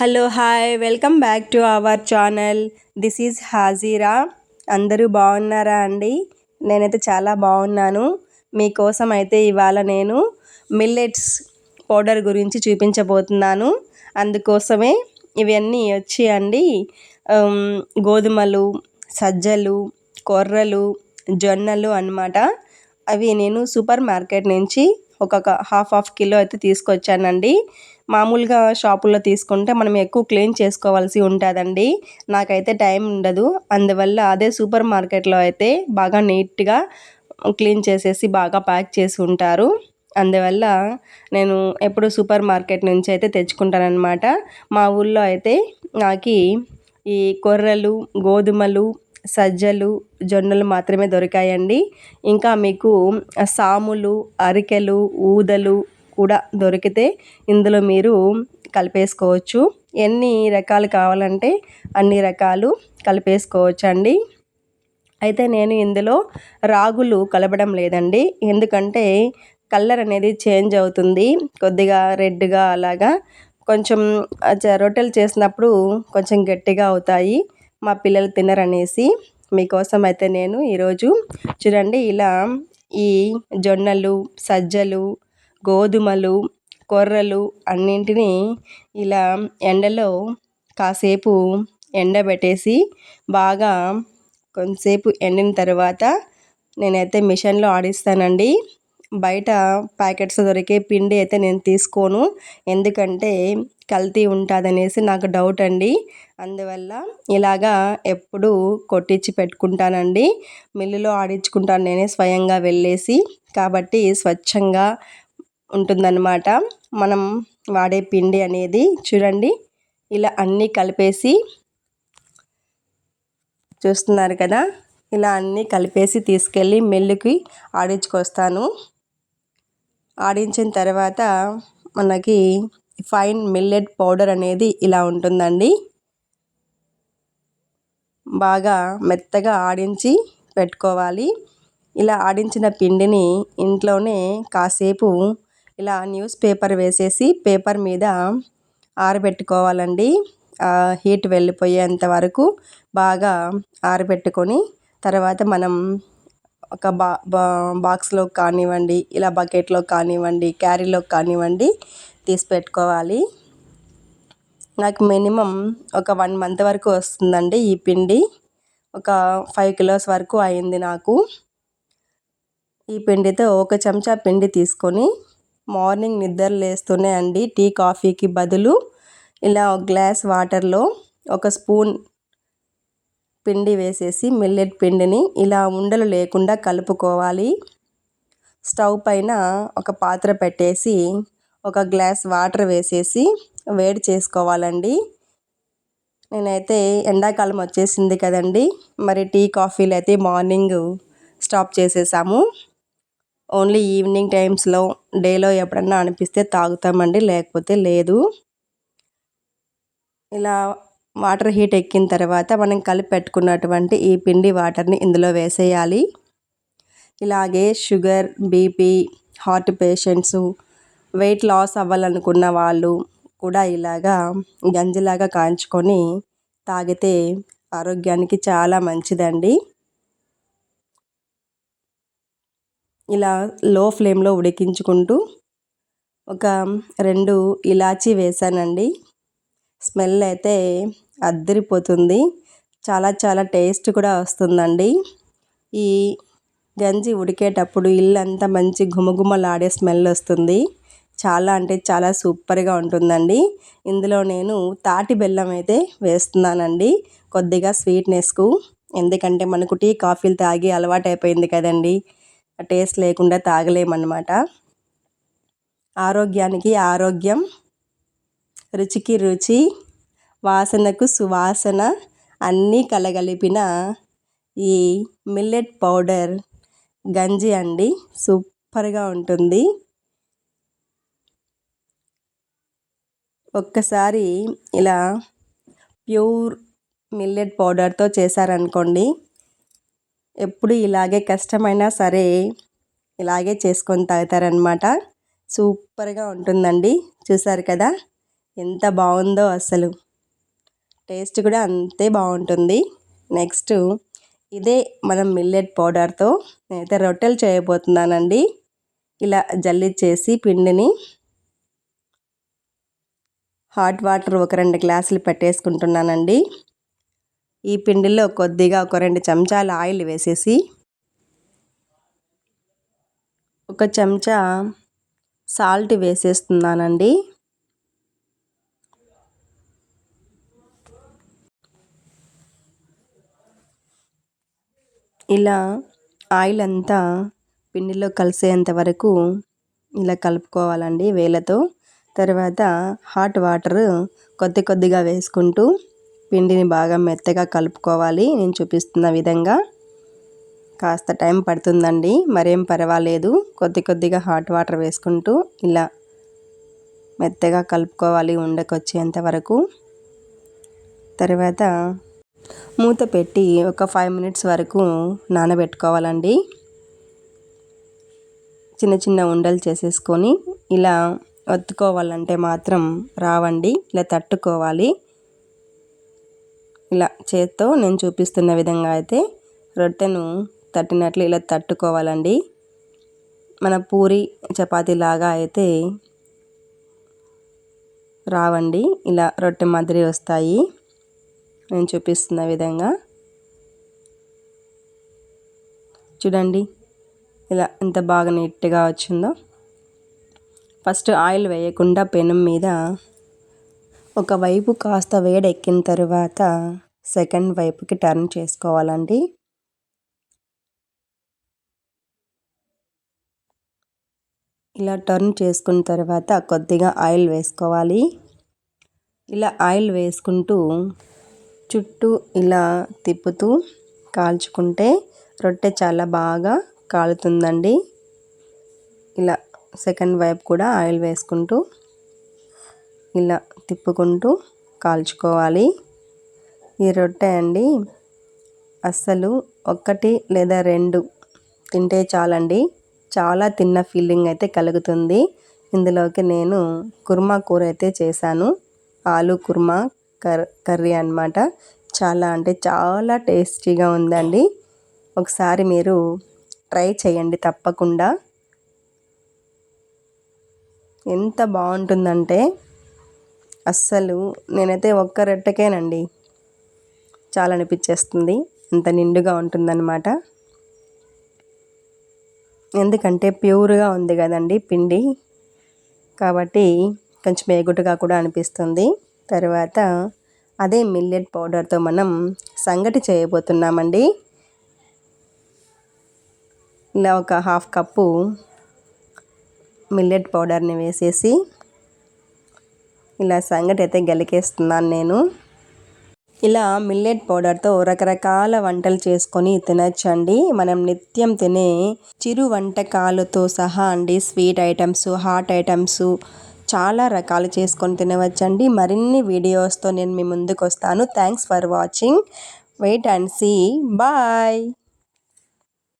Hello hi. Welcome back to our channel. This is Hajira. అందరూ బాగున్నారా అండి? నేనైతే చాలా బాగున్నాను. మీకోసం అయితే ఇవాళ నేను మిల్లెట్స్ పౌడర్ గురించి చూపించబోతున్నాను. అందుకోసమే ఇవన్నీ వచ్చి అండి గోధుమలు సజ్జలు కొర్రలు జొన్నలు అన్నమాట. అవి నేను సూపర్ మార్కెట్ నుంచి ఒక హాఫ్ హాఫ్ కిలో అయితే తీసుకొచ్చానండి. మామూలుగా షాపుల్లో తీసుకుంటే మనం ఎక్కువ క్లీన్ చేసుకోవాల్సి ఉంటుందండి. నాకైతే టైం ఉండదు. అందువల్ల అదే సూపర్ మార్కెట్లో అయితే బాగా నీట్గా క్లీన్ చేసేసి బాగా ప్యాక్ చేసి ఉంటారు. అందువల్ల నేను ఎప్పుడు సూపర్ మార్కెట్ నుంచి అయితే తెచ్చుకుంటానమాట మా ఊళ్ళో అయితే నాకు ఈ కొర్రలు గోధుమలు సజ్జలు జొన్నలు మాత్రమే దొరికాయండి. ఇంకా మీకు సాములు అరికెలు ఊదలు కూడా దొరికితే ఇందులో మీరు కలిపేసుకోవచ్చు. ఎన్ని రకాలు కావాలంటే అన్ని రకాలు కలిపేసుకోవచ్చు అండి అయితే నేను ఇందులో రాగులు కలపడం లేదండి. ఎందుకంటే కలర్ అనేది చేంజ్ అవుతుంది. కొద్దిగా రెడ్గా అలాగా కొంచెం రొట్టెలు చేసినప్పుడు కొంచెం గట్టిగా అవుతాయి. మా పిల్లలు తినరనేసి మీకోసం అయితే నేను ఈరోజు చూడండి ఇలా ఈ జొన్నలు సజ్జలు గోధుమలు కొర్రలు అన్నింటినీ ఇలా ఎండలో కాసేపు ఎండబెట్టేసి బాగా కొంతసేపు ఎండిన తర్వాత నేనైతే మిషన్లో ఆడిస్తానండి. బయట ప్యాకెట్స్ దొరికే పిండి అయితే నేను తీసుకోను. ఎందుకంటే కల్తీ ఉంటుందనేసి నాకు డౌట్ అండి. అందువల్ల ఇలాగా ఎప్పుడు కొట్టించి పెట్టుకుంటానండి. మిల్లులో ఆడించుకుంటాను నేనే స్వయంగా వెళ్ళేసి. కాబట్టి స్వచ్ఛంగా ఉంటుందన్నమాట. మనం వాడే పిండి అనేది చూడండి. ఇలా అన్నీ కలిపేసి చూస్తున్నారు కదా. ఇలా అన్నీ కలిపేసి తీసుకెళ్ళి మిల్లుకి ఆడించుకొస్తాను. ఆడించిన తర్వాత మనకి ఫైన్ మిల్లెట్ పౌడర్ అనేది ఇలా ఉంటుందండి. బాగా మెత్తగా ఆడించి పెట్టుకోవాలి. ఇలా ఆడించిన పిండిని ఇంట్లోనే కాసేపు ఇలా న్యూస్ పేపర్ వేసేసి పేపర్ మీద ఆరబెట్టుకోవాలండి. హీట్ వెళ్ళిపోయేంత వరకు బాగా ఆరబెట్టుకొని తర్వాత మనం ఒక బా బా బాక్స్లో కానివ్వండి ఇలా బకెట్లో కానివ్వండి క్యారీలో కానివ్వండి తీసి పెట్టుకోవాలి నాకు మినిమం ఒక వన్ మంత్ వరకు వస్తుందండి ఈ పిండి. ఒక ఫైవ్ కిలోస్ వరకు అయింది నాకు. ఈ పిండితో ఒక చెంచా పిండి తీసుకొని మార్నింగ్ నిద్ర లేస్తూనే అండి. టీ కాఫీకి బదులు ఇలా ఒక గ్లాస్ వాటర్లో ఒక స్పూన్ పిండి వేసేసి మిల్లెట్ పిండిని ఇలా ఉండలు లేకుండా కలుపుకోవాలి. స్టవ్ పైన ఒక పాత్ర పెట్టేసి ఒక గ్లాస్ వాటర్ వేసేసి వేడి చేసుకోవాలండి. నేనైతే ఎండాకాలం వచ్చేసింది కదండి మరి టీ కాఫీలు అయితే మార్నింగ్ స్టాప్ చేసేసాము. ఓన్లీ ఈవినింగ్ టైమ్స్లో డేలో ఎప్పుడన్నా అనిపిస్తే తాగుతామండి లేకపోతే లేదు. ఇలా వాటర్ హీట్ ఎక్కిన తర్వాత మనం కలిపి పెట్టుకున్నటువంటి ఈ పిండి వాటర్ని ఇందులో వేసేయాలి. ఇలాగే sugar BP heart patients weight loss అవ్వాలనుకున్న వాళ్ళు కూడా ఇలాగా గంజిలాగా కాంచుకొని తాగితే ఆరోగ్యానికి చాలా మంచిదండి. ఇలా లో ఫ్లేమ్లో ఉడికించుకుంటూ ఒక రెండు ఇలాచీ వేసానండి. స్మెల్ అయితే అద్దరిపోతుంది చాలా చాలా టేస్ట్ కూడా వస్తుందండి. ఈ గంజి ఉడికేటప్పుడు ఇల్లంతా మంచి గుమగుమలాడే స్మెల్ వస్తుంది. చాలా అంటే చాలా సూపర్గా ఉంటుందండి. ఇందులో నేను తాటి బెల్లం అయితే వేస్తున్నానండి. కొద్దిగా స్వీట్నెస్కు. ఎందుకంటే మనకు టీ కాఫీలు తాగి అలవాటు అయిపోయింది కదండి. టేస్ట్ లేకుండా తాగలేమన్నమాట. ఆరోగ్యానికి ఆరోగ్యం. రుచికి రుచి వాసనకు సువాసన అన్నీ కలగలిపిన ఈ మిల్లెట్ పౌడర్ గంజి అండి. సూపర్గా ఉంటుంది. ఒక్కసారి ఇలా ప్యూర్ మిల్లెట్ పౌడర్తో చేశారనుకోండి ఎప్పుడు ఇలాగే కష్టమైనా సరే ఇలాగే చేసుకొని తాగుతారనమాట సూపర్గా ఉంటుందండి. చూసారు కదా? ఎంత బాగుందో అసలు. టేస్ట్ కూడా అంతే బాగుంటుంది. నెక్స్ట్ ఇదే మనం మిల్లెట్ పౌడర్తో నేనైతే రొట్టెలు చేయబోతున్నానండి. ఇలా జల్లిచ్చేసి పిండిని హాట్ వాటర్ ఒక రెండు గ్లాసులు పెట్టేసుకుంటున్నానండి. ఈ పిండిలో కొద్దిగా ఒక రెండు చెంచాల ఆయిల్ వేసేసి ఒక చెంచా సాల్ట్ వేసేస్తున్నానండి. ఇలా ఆయిల్ అంతా పిండిలో కలిసేంత వరకు ఇలా కలుపుకోవాలండి వేలతో. తర్వాత హాట్ వాటర్ కొద్ది కొద్దిగా వేసుకుంటూ పిండిని బాగా మెత్తగా కలుపుకోవాలి. నేను చూపిస్తున్న విధంగా. కాస్త టైం పడుతుందండి మరేం పర్వాలేదు. కొద్ది కొద్దిగా హాట్ వాటర్ వేసుకుంటూ ఇలా మెత్తగా కలుపుకోవాలి ఉండకొచ్చేంత వరకు. తర్వాత మూత పెట్టి ఒక ఫైవ్ మినిట్స్ వరకు నానబెట్టుకోవాలండి. చిన్న చిన్న ఉండలు చేసేసుకొని ఇలా ఒత్తుకోవాలంటే మాత్రం రావండి ఇలా తట్టుకోవాలి. ఇలా చేత్తో నేను చూపిస్తున్న విధంగా అయితే రొట్టెను తట్టినట్లు ఇలా తట్టుకోవాలండి. మన పూరి చపాతీ లాగా అయితే రావండి ఇలా రొట్టె మాదిరి వస్తాయి. నేను చూపిస్తున్న విధంగా. చూడండి ఇలా ఎంత బాగా నీట్గా వచ్చిందో. ఫస్ట్ ఆయిల్ వేయకుండా పెనం మీద ఒకవైపు కాస్త వేడెక్కిన తర్వాత సెకండ్ వైపుకి టర్న్ చేసుకోవాలండి. ఇలా టర్న్ చేసుకున్న తర్వాత కొద్దిగా ఆయిల్ వేసుకోవాలి. ఇలా ఆయిల్ వేసుకుంటూ చుట్టూ ఇలా తిప్పుతూ కాల్చుకుంటే రొట్టె చాలా బాగా కాలుతుందండి. ఇలా సెకండ్ వైపు కూడా ఆయిల్ వేసుకుంటూ ఇలా తిప్పుకుంటూ కాల్చుకోవాలి. ఈ రొట్టె అండి అస్సలు ఒక్కటి లేదా రెండు తింటే చాలండి. చాలా తిన్న ఫీలింగ్ అయితే కలుగుతుంది. ఇందులోకి నేను కుర్మా కూర అయితే చేశాను. ఆలు కుర్మా కర్ కర్రీ అనమాట చాలా అంటే చాలా టేస్టీగా ఉందండి. ఒకసారి మీరు ట్రై చేయండి తప్పకుండా. ఎంత బాగుంటుందంటే అస్సలు నేనైతే ఒక్క రెట్టకేనండి. చాలా అనిపించేస్తుంది. అంత నిండుగా ఉంటుందన్నమాట. ఎందుకంటే ప్యూర్గా ఉంది కదండి పిండి. కాబట్టి కొంచెం ఎగుటుగా కూడా అనిపిస్తుంది. తర్వాత అదే మిల్లెట్ పౌడర్తో మనం సంగటి చేయబోతున్నామండి. ఇలా ఒక హాఫ్ కప్పు మిల్లెట్ పౌడర్ని వేసేసి ఇలా సంగటి అయితే గెలికేస్తున్నాను నేను. ఇలా మిల్లెట్ పౌడర్తో రకరకాల వంటలు చేసుకొని తినచ్చండి. మనం నిత్యం తినే చిరు వంటకాలతో సహా అండి. స్వీట్ ఐటమ్స్ హాట్ ఐటమ్స్ చాలా రకాలు చేసుకొని తినవచ్చండి. మరిన్ని వీడియోస్తో నేను మీ ముందుకు వస్తాను thanks for watching wait and see bye